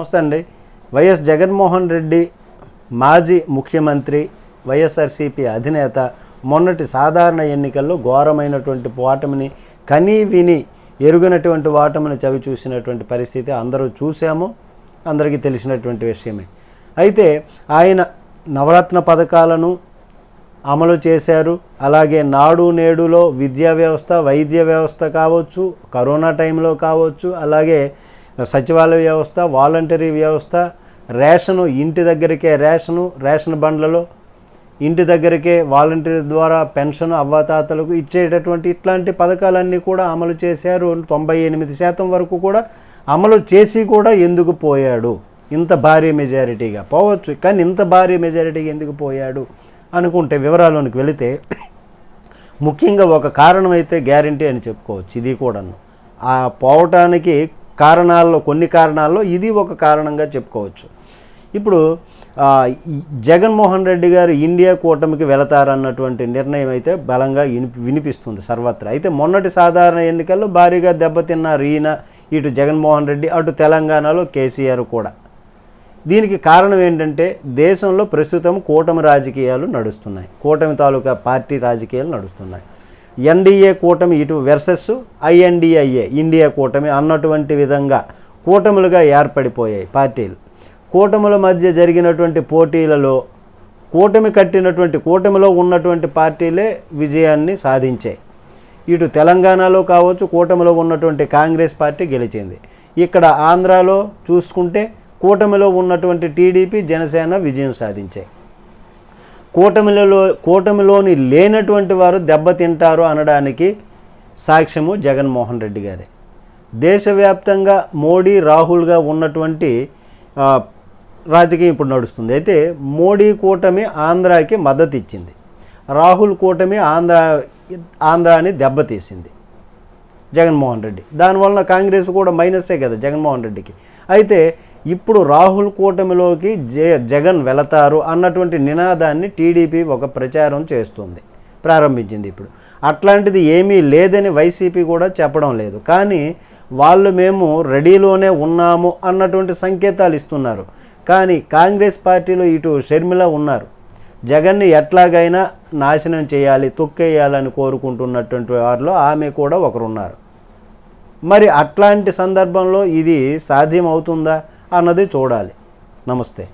నమస్తే అండి. వైఎస్ జగన్మోహన్ రెడ్డి మాజీ ముఖ్యమంత్రి వైఎస్ఆర్సీపీ అధినేత మొన్నటి సాధారణ ఎన్నికల్లో ఘోరమైనటువంటి ఓటమిని కనీ విని ఎరుగనటువంటి ఓటమిని చవి చూసినటువంటి పరిస్థితి అందరూ చూసాము అందరికీ తెలిసినటువంటి విషయమే. అయితే ఆయన నవరత్న పథకాలను అమలు చేశారు. అలాగే నాడు నేడులో విద్యా వ్యవస్థ వైద్య వ్యవస్థ కావచ్చు కరోనా టైంలో కావచ్చు అలాగే సచివాలయ వ్యవస్థ వాలంటరీ వ్యవస్థ రేషను ఇంటి దగ్గరికే రేషను రేషన్ బండ్లలో ఇంటి దగ్గరికే వాలంటీర్ ద్వారా పెన్షన్ అవ్వాతాతలకు ఇచ్చేటటువంటి ఇట్లాంటి పథకాలన్నీ కూడా అమలు చేశారు. తొంభై ఎనిమిది శాతం వరకు కూడా అమలు చేసి కూడా ఎందుకు పోయాడు? ఇంత భారీ మెజారిటీగా. పోవచ్చు కానీ ఇంత భారీ మెజారిటీగా ఎందుకు పోయాడు? అనుకుంటే వివరాల్లోనికి వెళితే ముఖ్యంగా ఒక కారణం అయితే గ్యారంటీ అని చెప్పుకోవచ్చు. ఇది కూడాను. ఆ పోవటానికి కారణాల్లో కొన్ని కారణాల్లో ఇది ఒక కారణంగా చెప్పుకోవచ్చు. ఇప్పుడు జగన్మోహన్ రెడ్డి గారు ఇండియా కూటమికి వెళతారన్నటువంటి నిర్ణయం అయితే బలంగా విని వినిపిస్తుంది సర్వత్రా. అయితే మొన్నటి సాధారణ ఎన్నికల్లో భారీగా దెబ్బతిన్నారు ఈయన ఇటు జగన్మోహన్ రెడ్డి అటు తెలంగాణలో కేసీఆర్ కూడా. దీనికి కారణం ఏంటంటే దేశంలో ప్రస్తుతం కూటమి రాజకీయాలు నడుస్తున్నాయి. కూటమి తాలూకా పార్టీ రాజకీయాలు నడుస్తున్నాయి. ఎన్డీఏ కూటమి ఇటు వెర్సెస్ ఐఎన్డిఐఏ ఇండియా కూటమి అన్నటువంటి విధంగా కూటములుగా ఏర్పడిపోయాయి పార్టీలు. కూటముల మధ్య జరిగినటువంటి పోటీలలో కూటమి కట్టినటువంటి కూటమిలో ఉన్నటువంటి పార్టీలే విజయాన్ని సాధించాయి. ఇటు తెలంగాణలో కావచ్చు కూటమిలో ఉన్నటువంటి కాంగ్రెస్ పార్టీ గెలిచింది. ఇక్కడ ఆంధ్రాలో చూసుకుంటే కూటమిలో ఉన్నటువంటి టీడీపీ జనసేన విజయం సాధించాయి. కూటమిలో కూటమిలోని లేనటువంటి వారు దెబ్బతింటారు అనడానికి సాక్ష్యము జగన్మోహన్ రెడ్డి గారే. దేశవ్యాప్తంగా మోడీ రాహుల్గా ఉన్నటువంటి రాజకీయం ఇప్పుడు నడుస్తుంది. అయితే మోడీ కూటమి ఆంధ్రాకి మద్దతు ఇచ్చింది రాహుల్ కూటమి ఆంధ్ర ఆంధ్రాని దెబ్బతీసింది. జగన్మోహన్ రెడ్డి. దానివలన కాంగ్రెస్ కూడా మైనసే కదా జగన్మోహన్ రెడ్డికి. అయితే ఇప్పుడు రాహుల్ కూటమిలోకి జే జగన్ వెళతారు అన్నటువంటి నినాదాన్ని టీడీపీ ఒక ప్రచారం చేస్తుంది ప్రారంభించింది ఇప్పుడు. అట్లాంటిది ఏమీ లేదని వైసీపీ కూడా చెప్పడం లేదు. కానీ వాళ్ళు మేము రెడీలోనే ఉన్నాము అన్నటువంటి సంకేతాలు ఇస్తున్నారు. కానీ కాంగ్రెస్ పార్టీలో ఇటు షర్మిల ఉన్నారు. జగన్ని ఎట్లాగైనా నాశనం చేయాలి తొక్కేయాలని కోరుకుంటున్నటువంటి వారిలో ఆమె కూడా ఒకరున్నారు. మరి అట్లాంటి సందర్భంలో ఇది సాధ్యం అవుతుందా అన్నది చూడాలి. నమస్తే.